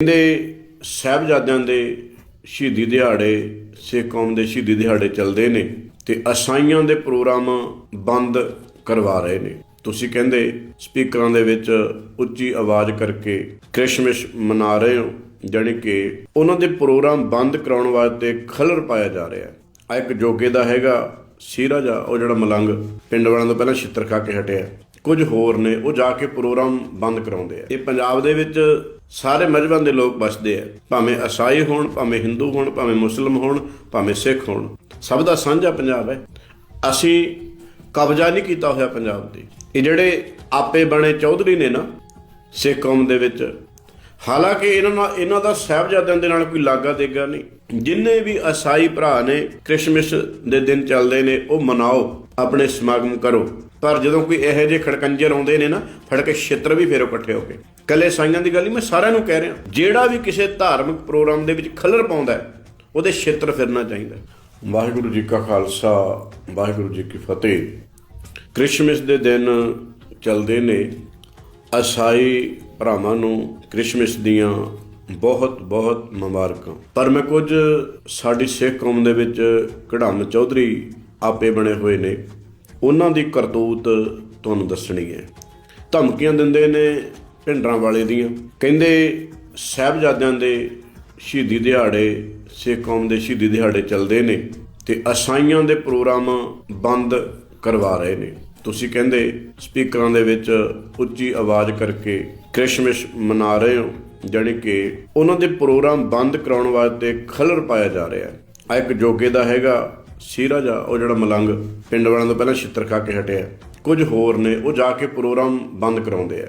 ਕਹਿੰਦੇ ਸਾਹਿਬਜ਼ਾਦਿਆਂ ਦੇ ਸ਼ਹੀਦੀ ਦਿਹਾੜੇ, ਸਿੱਖ ਕੌਮ ਦੇ ਸ਼ਹੀਦੀ ਦਿਹਾੜੇ ਚੱਲਦੇ ਨੇ ਤੇ ਅਸਾਈਆਂ ਦੇ ਪ੍ਰੋਗਰਾਮ ਬੰਦ ਕਰਵਾ ਰਹੇ ਨੇ। ਤੁਸੀਂ ਕਹਿੰਦੇ ਸਪੀਕਰਾਂ ਦੇ ਵਿੱਚ ਉੱਚੀ ਆਵਾਜ਼ ਕਰਕੇ ਕ੍ਰਿਸਮਿਸ ਮਨਾ ਰਹੇ ਹੋ, ਜਾਣੀ ਕਿ ਉਹਨਾਂ ਦੇ ਪ੍ਰੋਗਰਾਮ ਬੰਦ ਕਰਾਉਣ ਵਾਸਤੇ ਖਲਰ ਪਾਇਆ ਜਾ ਰਿਹਾ ਹੈ। ਆ ਇੱਕ ਜੋਗੇ ਦਾ ਹੈਗਾ ਸੀਰਾ ਜਾ ਉਹ ਜਿਹੜਾ ਮਲੰਗ ਪਿੰਡ ਵਾਲਿਆਂ ਤੋਂ ਪਹਿਲਾਂ ਛਿੱਤਰ ਖਾ ਕੇ ਹਟਿਆ। ਕੁਝ ਹੋਰ ਨੇ, ਉਹ ਜਾ ਕੇ ਪ੍ਰੋਗਰਾਮ ਬੰਦ ਕਰਾਉਂਦੇ ਆ। ਇਹ ਪੰਜਾਬ ਦੇ ਵਿੱਚ ਸਾਰੇ ਮਜ਼ਹਬਾਂ ਦੇ ਲੋਕ ਬਸਦੇ ਆ। ਭਾਵੇਂ ਈਸਾਈ ਹੋਣ, ਭਾਵੇਂ ਹਿੰਦੂ ਹੋਣ, ਭਾਵੇਂ ਮੁਸਲਮ ਹੋਣ, ਭਾਵੇਂ ਸਿੱਖ ਹੋਣ। ਸਭ ਦਾ ਸਾਂਝਾ ਪੰਜਾਬ ਹੈ। ਅਸੀਂ ਕਬਜ਼ਾ ਨਹੀਂ ਕੀਤਾ ਹੋਇਆ ਪੰਜਾਬ ਤੇ। ਇਹ ਜਿਹੜੇ ਆਪੇ ਬਣੇ ਚੌਧਰੀ ਨੇ ਨਾ, ਸਿੱਖ ਕੌਮ ਦੇ ਵਿੱਚ, ਹਾਲਾਂਕਿ ਇਹਨਾਂ ਨਾਲ, ਇਹਨਾਂ ਦਾ ਸਾਹਿਬਜ਼ਾਦਿਆਂ ਦੇ ਨਾਲ ਕੋਈ ਲਾਗਾ ਦੇਗਾ ਨਹੀਂ। ਜਿੰਨੇ ਵੀ ਈਸਾਈ ਭਰਾ ਨੇ ਕ੍ਰਿਸਮਸ ਦੇ ਦਿਨ ਚੱਲਦੇ ਨੇ, ਉਹ ਮਨਾਓ। ਆਪਣੇ ਸਮਾਗਮ ਕਰੋ। ਪਰ ਜਦੋਂ ਕੋਈ ਇਹੋ ਜਿਹੇ ਖੜਕੰਜਰ ਆਉਂਦੇ ਨੇ ਨਾ ਫੜ ਕੇ ਛਿੱਤਰ ਵੀ ਫੇਰੋ ਇਕੱਠੇ ਹੋ ਕੇ। ਕੱਲੇ ਸਾਈਆਂ ਦੀ ਗੱਲ ਨਹੀਂ ਮੈਂ ਸਾਰਿਆਂ ਨੂੰ ਕਹਿ ਰਿਹਾ। ਜਿਹੜਾ ਵੀ ਕਿਸੇ ਧਾਰਮਿਕ ਪ੍ਰੋਗਰਾਮ ਦੇ ਵਿੱਚ ਖਲਰ ਪਾਉਂਦਾ ਹੈ, ਉਹਦੇ ਛਿੱਤਰ ਫਿਰਨਾ ਚਾਹੀਦਾ ਵਾਹਿਗੁਰੂ ਜੀ ਕਾ ਖਾਲਸਾ ਵਾਹਿਗੁਰੂ ਜੀ ਕੀ ਫਤਿਹ। ਕ੍ਰਿਸਮਸ ਦੇ ਦਿਨ ਚੱਲਦੇ ਨੇ। ਅਸਾਈ ਭਰਾਵਾਂ ਨੂੰ ਕ੍ਰਿਸਮਸ ਦੀਆਂ ਬਹੁਤ ਬਹੁਤ ਮੁਬਾਰਕਾਂ। ਪਰ ਮੈਂ ਕੁਝ ਸਾਡੀ ਸਿੱਖ ਕੌਮ ਦੇ ਵਿੱਚ ਕਢਾਮ ਚੌਧਰੀ ਆਪੇ ਬਣੇ ਹੋਏ ਨੇ। ਉਹਨਾਂ ਦੀ ਕਰਤੂਤ ਤੁਹਾਨੂੰ ਦੱਸਣੀ ਹੈ। ਧਮਕੀਆਂ ਦਿੰਦੇ ਨੇ ਭਿੰਡਰਾਂ ਵਾਲੇ ਦੀਆਂ। ਕਹਿੰਦੇ ਸਾਹਿਬਜ਼ਾਦਿਆਂ ਦੇ ਸ਼ਹੀਦੀ ਦਿਹਾੜੇ, ਸਿੱਖ ਕੌਮ ਦੇ ਸ਼ਹੀਦੀ ਦਿਹਾੜੇ ਚੱਲਦੇ ਨੇ ਤੇ ਅਸਾਈਆਂ ਦੇ ਪ੍ਰੋਗਰਾਮ ਬੰਦ ਕਰਵਾ ਰਹੇ ਨੇ। ਤੁਸੀਂ ਕਹਿੰਦੇ ਸਪੀਕਰਾਂ ਦੇ ਵਿੱਚ ਉੱਚੀ ਆਵਾਜ਼ ਕਰਕੇ ਕ੍ਰਿਸਮਿਸ ਮਨਾ ਰਹੇ ਹੋ, ਜਾਣੀ ਕਿ ਉਹਨਾਂ ਦੇ ਪ੍ਰੋਗਰਾਮ ਬੰਦ ਕਰਾਉਣ ਵਾਸਤੇ ਖਲਰ ਪਾਇਆ ਜਾ ਰਿਹਾ ਹੈ। ਆ ਇੱਕ ਜੋਗੇ ਦਾ ਹੈਗਾ ਸੀਰਾ ਜਾ ਉਹ ਜਿਹੜਾ ਮਲੰਗ, ਪਿੰਡ ਵਾਲਿਆਂ ਤੋਂ ਪਹਿਲਾਂ ਛਿੱਤਰ ਖਾ ਕੇ ਹਟਿਆ। ਕੁਝ ਹੋਰ ਨੇ, ਉਹ ਜਾ ਕੇ ਪ੍ਰੋਗਰਾਮ ਬੰਦ ਕਰਾਉਂਦੇ ਆ।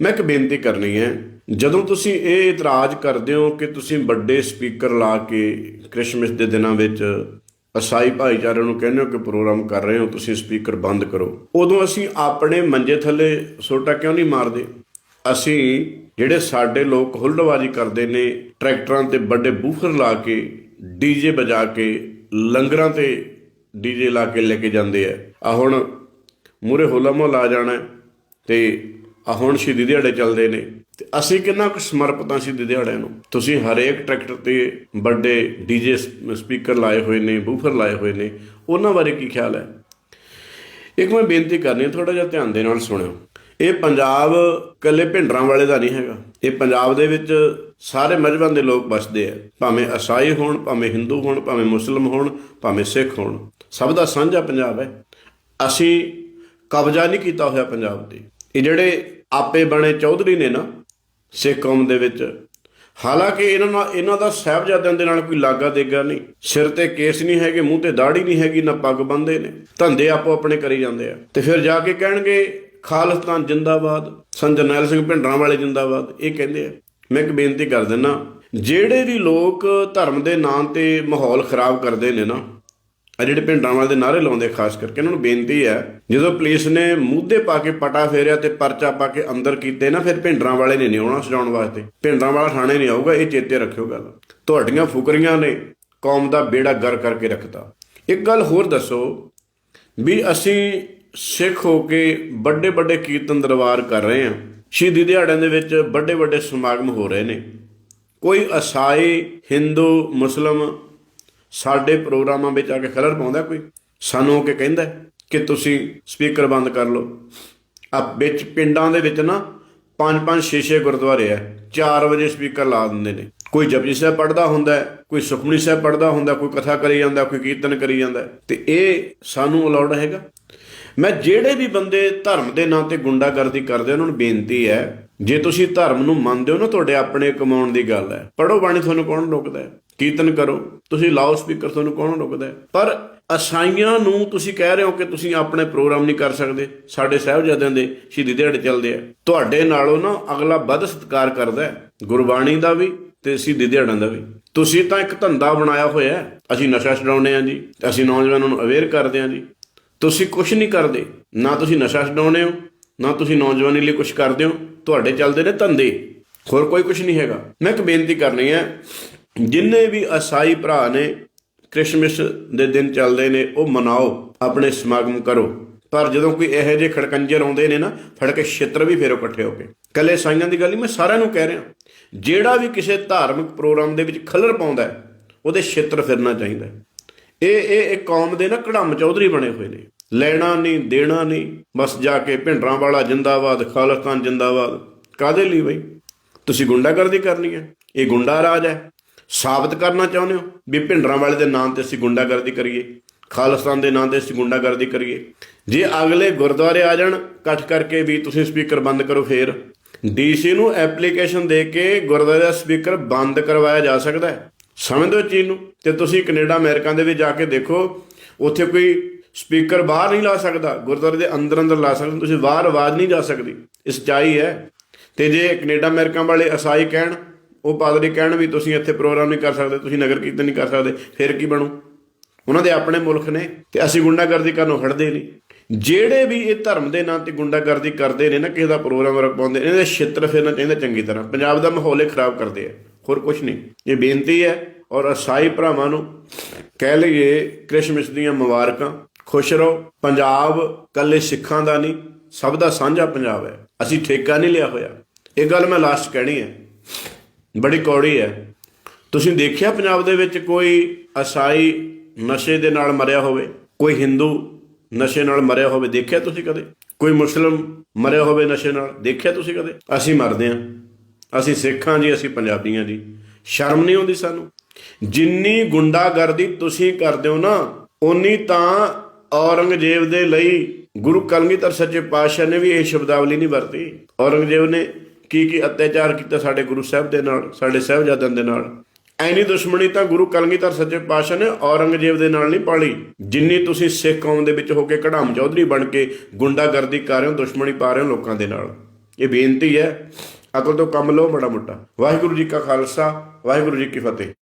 ਮੈਂ ਇੱਕ ਬੇਨਤੀ ਕਰਨੀ ਹੈ, ਜਦੋਂ ਤੁਸੀਂ ਇਹ ਇਤਰਾਜ਼ ਕਰਦੇ ਹੋ ਕਿ ਤੁਸੀਂ ਵੱਡੇ ਸਪੀਕਰ ਲਾ ਕੇ ਕ੍ਰਿਸਮਸ ਦੇ ਦਿਨਾਂ ਵਿੱਚ ਅਸਾਈ ਭਾਈਚਾਰੇ ਨੂੰ ਕਹਿੰਦੇ ਹੋ ਕਿ ਪ੍ਰੋਗਰਾਮ ਕਰ ਰਹੇ ਹੋ, ਤੁਸੀਂ ਸਪੀਕਰ ਬੰਦ ਕਰੋ, ਉਦੋਂ ਅਸੀਂ ਆਪਣੇ ਮੰਜੇ ਥੱਲੇ ਸੋਟਾ ਕਿਉਂ ਨਹੀਂ ਮਾਰਦੇ? ਅਸੀਂ ਜਿਹੜੇ ਸਾਡੇ ਲੋਕ ਹੁੱਲੜਬਾਜ਼ੀ ਕਰਦੇ ਨੇ, ਟਰੈਕਟਰਾਂ ਤੇ ਵੱਡੇ ਬੂਫਰ ਲਾ ਕੇ, ਡੀਜੇ ਵਜਾ ਕੇ ਲੰਗਰਾਂ ਤੇ ਡੀਜੇ ਲਾ ਕੇ ਲੈ ਕੇ ਜਾਂਦੇ ਆ। ਆ ਹੁਣ ਮੂਰੇ ਹੋਲਾ ਮਹੱਲਾ ਆ ਜਾਣਾ ਹੈ ਤੇ ਆ ਹੁਣ ਸ਼ਹੀਦੀ ਦਿਹਾੜੇ ਚੱਲਦੇ ਨੇ। ਤੇ ਅਸੀਂ ਕਿੰਨਾ ਕੁ ਸਮਰਪਿਤ ਹਾਂ ਸ਼ਹੀਦੀ ਦਿਹਾੜਿਆਂ ਨੂੰ। ਤੁਸੀਂ ਹਰੇਕ ਟਰੈਕਟਰ ਤੇ ਵੱਡੇ ਡੀਜੇ ਸਪੀਕਰ ਲਾਏ ਹੋਏ ਨੇ, ਬੂਫਰ ਲਾਏ ਹੋਏ ਨੇ। ਉਹਨਾਂ ਬਾਰੇ ਕੀ ਖਿਆਲ ਹੈ? ਇੱਕ ਮੈਂ ਬੇਨਤੀ ਕਰਨੀ ਹੈ ਥੋੜਾ ਜਿਹਾ ਧਿਆਨ ਦੇ ਨਾਲ ਸੁਣਿਓ। ਇਹ ਪੰਜਾਬ ਕੱਲੇ ਭਿੰਡਰਾਂ ਵਾਲੇ ਦਾ ਨਹੀਂ ਹੈਗਾ। ਇਹ ਪੰਜਾਬ ਦੇ ਵਿੱਚ ਸਾਰੇ ਮਜ਼ਹਬਾਂ ਦੇ ਲੋਕ ਬਸਦੇ ਆ। ਭਾਵੇਂ ਈਸਾਈ ਹੋਣ, ਭਾਵੇਂ ਹਿੰਦੂ ਹੋਣ, ਭਾਵੇਂ ਮੁਸਲਮ ਹੋਣ, ਭਾਵੇਂ ਸਿੱਖ ਹੋਣ। ਸਭ ਦਾ ਸਾਂਝਾ ਪੰਜਾਬ ਹੈ। ਅਸੀਂ ਕਬਜ਼ਾ ਨਹੀਂ ਕੀਤਾ ਹੋਇਆ ਪੰਜਾਬ ਤੇ। ਇਹ ਜਿਹੜੇ ਆਪੇ ਬਣੇ ਚੌਧਰੀ ਨੇ ਨਾ, ਸਿੱਖ ਕੌਮ ਦੇ ਵਿੱਚ, ਹਾਲਾਂਕਿ ਇਹਨਾਂ ਨਾਲ, ਇਹਨਾਂ ਦਾ ਸਾਹਿਬਜ਼ਾਦਿਆਂ ਦੇ ਨਾਲ ਕੋਈ ਲਾਗਾ ਦੇਗਾ ਨਹੀਂ। ਸਿਰ ਤੇ ਕੇਸ ਨਹੀਂ ਹੈਗੇ, ਮੂੰਹ ਤੇ ਦਾੜੀ ਨਹੀਂ ਹੈਗੀ, ਨਾ ਪੱਗ ਬੰਦੇ ਨੇ। ਧੰਦੇ ਆਪੋ ਆਪਣੇ ਕਰੀ ਜਾਂਦੇ ਆ। ਤੇ ਫਿਰ ਜਾ ਕੇ ਕਹਿਣਗੇ, ਖਾਲਿਸਤਾਨ ਜਿੰਦਾਬਾਦ ਸੰਤ ਜਰਨੈਲ ਸਿੰਘ ਭਿੰਡਰਾਂ ਵਾਲੇ ਜਿੰਦਾਬਾਦ, ਇਹ ਕਹਿੰਦੇ ਆ। ਮੈਂ ਇੱਕ ਬੇਨਤੀ ਕਰ ਦਿੰਨਾ, ਜਿਹੜੇ ਵੀ ਲੋਕ ਧਰਮ ਦੇ ਨਾਂ ਤੇ ਮਾਹੌਲ ਖਰਾਬ ਕਰਦੇ ਨੇ ਨਾ ਆ ਜਿਹੜੇ ਭਿੰਡਰਾਂ ਵਾਲੇ ਦੇ ਨਾਰੇ ਲਾਉਂਦੇ ਖਾਸ ਕਰਕੇ ਇਹਨਾਂ ਨੂੰ ਬੇਨਤੀ ਹੈ, ਜਦੋਂ ਪੁਲਿਸ ਨੇ ਮੂਧੇ ਪਾ ਕੇ ਪਟਾ ਫੇਰਿਆ ਤੇ ਪਰਚਾ ਪਾ ਕੇ ਅੰਦਰ ਕੀਤੇ ਨਾ, ਫਿਰ ਭਿੰਡਰਾਂ ਵਾਲੇ ਨੇ ਨਹੀਂ ਆਉਣਾ ਸਜਾਉਣ ਵਾਸਤੇ। ਭਿੰਡਰਾਂ ਵਾਲਾ ਥਾਣੇ ਨਹੀਂ ਆਊਗਾ, ਇਹ ਚੇਤੇ ਰੱਖਿਓ ਗੱਲ। ਤੁਹਾਡੀਆਂ ਫੁਕਰੀਆਂ ਨੇ, ਕੌਮ ਦਾ ਬੇੜਾ ਗਰ ਕਰਕੇ ਰੱਖਤਾ। ਇੱਕ ਗੱਲ ਹੋਰ ਦੱਸੋ, ਵੀ ਅਸੀਂ ਸਿੱਖ ਹੋ ਕੇ ਵੱਡੇ ਵੱਡੇ ਕੀਰਤਨ ਦਰਬਾਰ ਕਰ ਰਹੇ ਹਾਂ। ਸ਼ਹੀਦੀ ਦਿਹਾੜਿਆਂ ਦੇ ਵਿੱਚ ਵੱਡੇ ਵੱਡੇ ਸਮਾਗਮ ਹੋ ਰਹੇ ਨੇ। ਕੋਈ ਈਸਾਈ ਹਿੰਦੂ, ਮੁਸਲਮ ਸਾਡੇ ਪ੍ਰੋਗਰਾਮਾਂ ਵਿੱਚ ਆ ਕੇ ਖਲਲ ਪਾਉਂਦਾ ਕੋਈ? ਸਾਨੂੰ ਉਹ ਕੇ ਕਹਿੰਦਾ ਕਿ ਤੁਸੀਂ ਸਪੀਕਰ ਬੰਦ ਕਰ ਲਓ। ਆ ਵਿੱਚ ਪਿੰਡਾਂ ਦੇ ਵਿੱਚ ਨਾ ਪੰਜ ਪੰਜ ਛੇ ਛੇ ਗੁਰਦੁਆਰੇ ਆ। 4 ਵਜੇ ਸਪੀਕਰ ਲਾ ਦਿੰਦੇ ਨੇ। ਕੋਈ ਜਪਜੀ ਸਾਹਿਬ ਪੜਦਾ ਹੁੰਦਾ, ਕੋਈ ਸੁਖਮਨੀ ਸਾਹਿਬ ਪੜਦਾ ਹੁੰਦਾ, ਕੋਈ ਕਥਾ ਕਰੀ ਜਾਂਦਾ, ਕੋਈ ਕੀਰਤਨ ਕਰੀ ਜਾਂਦਾ। ਤੇ ਇਹ ਸਾਨੂੰ ਅਲਾਉਡ ਹੈਗਾ? ਮੈਂ ਜਿਹੜੇ ਵੀ ਬੰਦੇ ਧਰਮ ਦੇ ਨਾਂ ਤੇ ਗੁੰਡਾਗਰਦੀ ਕਰਦੇ ਉਹਨਾਂ ਨੂੰ ਬੇਨਤੀ ਹੈ, ਜੇ ਤੁਸੀਂ ਧਰਮ ਨੂੰ ਮੰਨਦੇ ਹੋ ਨਾ, ਤੁਹਾਡੇ ਆਪਣੇ ਕਮਾਉਣ ਦੀ ਗੱਲ ਹੈ। ਪੜੋ ਬਾਣੀ, ਤੁਹਾਨੂੰ ਕੌਣ ਰੋਕਦਾ ਹੈ? ਕੀਰਤਨ ਕਰੋ, ਤੁਸੀਂ ਲਾਓ ਸਪੀਕਰ, ਤੁਹਾਨੂੰ ਕੌਣ ਰੋਕਦਾ ਹੈ? ਪਰ ਅਸਾਈਆਂ ਨੂੰ ਤੁਸੀਂ ਕਹਿ ਰਹੇ ਹੋ ਕਿ ਤੁਸੀਂ ਆਪਣੇ ਪ੍ਰੋਗਰਾਮ ਨਹੀਂ ਕਰ ਸਕਦੇ। ਸਾਡੇ ਸਾਹਿਬਜ਼ਾਦਿਆਂ ਦੇ ਸ਼ਹੀਦੀ ਦਿਹਾੜੇ ਚੱਲਦੇ ਆ। ਤੁਹਾਡੇ ਨਾਲੋਂ ਨਾ ਅਗਲਾ ਵੱਧ ਸਤਿਕਾਰ ਕਰਦਾ ਹੈ, ਗੁਰਬਾਣੀ ਦਾ ਵੀ ਤੇ ਸ਼ਹੀਦੀ ਦਿਹਾੜਾਂ ਦਾ ਵੀ। ਤੁਸੀਂ ਤਾਂ ਇੱਕ ਧੰਦਾ ਬਣਾਇਆ ਹੋਇਆ ਅਸੀਂ ਨਸ਼ਾ ਛਡਾਉਂਦੇ ਆ ਜੀ, ਅਸੀਂ ਨੌਜਵਾਨਾਂ ਨੂੰ ਅਵੇਅਰ ਕਰਦੇ ਆ ਜੀ। ਤੁਸੀਂ ਕੁਝ ਨਹੀਂ ਕਰਦੇ, ਨਾ ਤੁਸੀਂ ਨਸ਼ਾ ਛਡਾਉਂਦੇ ਹੋ, ਨਾ ਤੁਸੀਂ ਨੌਜਵਾਨੀ ਲਈ ਕੁਝ ਕਰਦੇ ਹੋ, ਤੁਹਾਡੇ ਚੱਲਦੇ ਨੇ ਧੰਦੇ। ਹੋਰ ਕੋਈ ਕੁਝ ਨਹੀਂ ਹੈਗਾ। ਮੈਂ ਇੱਕ ਬੇਨਤੀ ਕਰਨੀ ਹੈ, ਜਿੰਨੇ ਵੀ ਈਸਾਈ ਭਰਾ ਨੇ, ਕ੍ਰਿਸਮਸ ਦੇ ਦਿਨ ਚੱਲਦੇ ਨੇ, ਉਹ ਮਨਾਓ, ਆਪਣੇ ਸਮਾਗਮ ਕਰੋ। ਪਰ ਜਦੋਂ ਕੋਈ ਇਹੋ ਜਿਹੇ ਖੜਕੰਜਰ ਆਉਂਦੇ ਨੇ ਨਾ ਫੜ ਕੇ ਛਿੱਤਰ ਵੀ ਫੇਰੋ ਇਕੱਠੇ ਹੋ ਕੇ। ਕੱਲੇ ਸਾਈਆਂ ਦੀ ਗੱਲ ਨਹੀਂ, ਮੈਂ ਸਾਰਿਆਂ ਨੂੰ ਕਹਿ ਰਿਹਾ। ਜਿਹੜਾ ਵੀ ਕਿਸੇ ਧਾਰਮਿਕ ਪ੍ਰੋਗਰਾਮ ਦੇ ਵਿੱਚ ਖਲਰ ਪਾਉਂਦਾ ਉਹਦੇ ਛਿੱਤਰ ਫਿਰਨਾ ਚਾਹੀਦਾ ਇਹ ਇਹ ਇੱਕ ਕੌਮ ਦੇ ਨਾ ਕੜਮ ਚੌਧਰੀ ਬਣੇ ਹੋਏ ਨੇ। ਲੈਣਾ ਨਹੀਂ, ਦੇਣਾ ਨਹੀਂ, ਬਸ ਜਾ ਕੇ ਭਿੰਡਰਾਂ ਵਾਲਾ ਜਿੰਦਾਬਾਦ, ਖਾਲਿਸਤਾਨ ਜਿੰਦਾਬਾਦ। ਕਾਦੇ ਲਈ ਬਈ? ਤੁਸੀਂ ਗੁੰਡਾਗਰਦੀ ਕਰਨੀ ਹੈ। ਇਹ ਗੁੰਡਾ ਰਾਜ ਹੈ। ਸਾਬਤ ਕਰਨਾ ਚਾਹੁੰਦੇ ਹੋ? ਵੀ ਭਿੰਡਰਾਂ ਵਾਲੇ ਦੇ ਨਾਂ ਤੇ ਅਸੀਂ ਗੁੰਡਾਗਰਦੀ ਕਰੀਏ। ਖਾਲਿਸਤਾਨ ਦੇ ਨਾਂ ਤੇ ਅਸੀਂ ਗੁੰਡਾਗਰਦੀ ਕਰੀਏ। ਜੇ ਅਗਲੇ ਗੁਰਦੁਆਰੇ ਆ ਜਾਣ, ਇਕੱਠ ਕਰਕੇ ਵੀ ਤੁਸੀਂ ਸਪੀਕਰ ਬੰਦ ਕਰੋ ਫੇਰ। ਡੀਸੀ ਨੂੰ ਐਪਲੀਕੇਸ਼ਨ ਦੇ ਕੇ ਗੁਰਦੁਆਰੇ ਦਾ ਸਪੀਕਰ ਬੰਦ ਕਰਵਾਇਆ ਜਾ ਸਕਦਾ ਹੈ। ਸਮਝਦੇ ਹੋ ਚੀਜ਼ ਨੂੰ? ਤੇ ਤੁਸੀਂ ਕੈਨੇਡਾ, ਅਮਰੀਕਾ ਦੇ ਵਿੱਚ ਜਾ ਕੇ ਦੇਖੋ, ਉੱਥੇ ਕੋਈ ਸਪੀਕਰ ਬਾਹਰ ਨਹੀਂ ਲਾ ਸਕਦਾ, ਗੁਰਦੁਆਰੇ ਦੇ ਅੰਦਰ ਅੰਦਰ ਲਾ ਸਕਦੇ, ਤੁਸੀਂ ਬਾਹਰ ਆਵਾਜ਼ ਨਹੀਂ ਜਾ ਸਕਦੀ। ਇਹ ਸੱਚਾਈ ਹੈ। ਤੇ ਜੇ ਕੈਨੇਡਾ, ਅਮਰੀਕਾ ਵਾਲੇ ਅਸਾਈ ਕਹਿਣ, ਉਹ ਪਾਦਰੀ ਕਹਿਣ ਵੀ ਤੁਸੀਂ ਇੱਥੇ ਪ੍ਰੋਗਰਾਮ ਨਹੀਂ ਕਰ ਸਕਦੇ, ਤੁਸੀਂ ਨਗਰ ਕੀਰਤਨ ਨਹੀਂ ਕਰ ਸਕਦੇ, ਫਿਰ ਕੀ ਬਣੂ? ਉਹਨਾਂ ਦੇ ਆਪਣੇ ਮੁਲਕ ਨੇ, ਤੇ ਅਸੀਂ ਗੁੰਡਾਗਰਦੀ ਕਰਨੋਂ ਹਟਦੇ ਨਹੀਂ। ਜਿਹੜੇ ਵੀ ਇਹ ਧਰਮ ਦੇ ਨਾਂ ਤੇ ਗੁੰਡਾਗਰਦੀ ਕਰਦੇ ਨੇ ਨਾ, ਕਿਸੇ ਦਾ ਪ੍ਰੋਗਰਾਮ ਰਖਵਾਉਂਦੇ ਨੇ, ਇਹਦੇ ਛਿੱਤਰ ਫੇਰਨਾ ਚਾਹੀਦਾ ਚੰਗੀ ਤਰ੍ਹਾਂ। ਪੰਜਾਬ ਦਾ ਮਾਹੌਲ ਹੀ ਖਰਾਬ ਕਰਦੇ ਆ। ਹੋਰ ਕੁਝ ਨਹੀਂ। ਇਹ ਬੇਨਤੀ ਹੈ ਔਰ ਅਸਾਈ ਭਰਾਵਾਂ ਨੂੰ ਕਹਿ ਲਈਏ, ਕ੍ਰਿਸਮਸ ਦੀਆਂ ਮੁਬਾਰਕਾਂ। ਖੁਸ਼ ਰਹੋ। ਪੰਜਾਬ ਕੱਲੇ ਸਿੱਖਾਂ ਦਾ ਨਹੀਂ, ਸਭ ਦਾ ਸਾਂਝਾ ਪੰਜਾਬ ਹੈ। ਅਸੀਂ ਠੇਕਾ ਨਹੀਂ ਲਿਆ ਹੋਇਆ। ਇਹ ਗੱਲ ਮੈਂ ਲਾਸਟ ਕਹਿਣੀ ਹੈ। ਬੜੀ ਕੌੜੀ ਹੈ। ਤੁਸੀਂ ਦੇਖਿਆ ਪੰਜਾਬ ਦੇ ਵਿੱਚ ਕੋਈ ਅਸਾਈ ਨਸ਼ੇ ਦੇ ਨਾਲ ਮਰਿਆ ਹੋਵੇ? ਕੋਈ ਹਿੰਦੂ ਨਸ਼ੇ ਨਾਲ ਮਰਿਆ ਹੋਵੇ? ਦੇਖਿਆ ਤੁਸੀਂ ਕਦੇ? ਕੋਈ ਮੁਸਲਮ ਮਰਿਆ ਹੋਵੇ ਨਸ਼ੇ ਨਾਲ? ਦੇਖਿਆ ਤੁਸੀਂ ਕਦੇ? ਅਸੀਂ ਮਰਦੇ ਹਾਂ। ਅਸੀਂ ਸਿੱਖਾਂ ਜੀ, ਅਸੀਂ ਪੰਜਾਬੀਆਂ ਜੀ। ਸ਼ਰਮ ਨਹੀਂ ਆਉਂਦੀ ਸਾਨੂੰ। ਜਿੰਨੀ ਗੁੰਡਾਗਰਦੀ ਤੁਸੀਂ ਕਰਦੇ ਹੋ ਨਾ ਉਨੀ ਤਾਂ ਔਰੰਗਜ਼ੇਬ ਦੇ ਲਈ ਗੁਰੂ ਕਲਗੀਧਰ ਸੱਚੇ ਪਾਤਸ਼ਾਹ ਨੇ ਵੀ ਇਹ ਸ਼ਬਦਾਵਲੀ ਨਹੀਂ ਵਰਤੀ। ਔਰੰਗਜ਼ੇਬ ਨੇ ਕੀ ਕੀ ਅਤਿਆਚਾਰ ਕੀਤਾ ਸਾਡੇ ਗੁਰੂ ਸਾਹਿਬ ਦੇ ਨਾਲ, ਸਾਡੇ ਸਾਹਿਬਜ਼ਾਦਿਆਂ ਦੇ ਨਾਲ। ਐਨੀ ਦੁਸ਼ਮਣੀ ਤਾਂ ਗੁਰੂ ਕਲਗੀਧਰ ਸੱਚੇ ਪਾਤਸ਼ਾਹ ਨੇ ਔਰੰਗਜ਼ੇਬ ਦੇ ਨਾਲ ਨਹੀਂ ਪਾਲੀ। ਜਿੰਨੀ ਤੁਸੀਂ ਸਿੱਖ ਕੌਮ ਦੇ ਵਿੱਚ ਹੋ ਕੇ ਕਢਾਮ ਚੌਧਰੀ ਬਣ ਕੇ ਗੁੰਡਾਗਰਦੀ ਕਰ ਰਹੇ ਹੋ, ਦੁਸ਼ਮਣੀ ਪਾ ਰਹੇ ਹੋ ਲੋਕਾਂ ਦੇ ਨਾਲ। ਇਹ ਬੇਨਤੀ ਹੈ। ਅਕਲ ਤੋਂ ਕੰਮ ਲਓ ਮਾੜਾ ਮੋਟਾ। ਵਾਹਿਗੁਰੂ ਜੀ ਕਾ ਖਾਲਸਾ ਵਾਹਿਗੁਰੂ ਜੀ ਕੀ ਫਤਿਹ।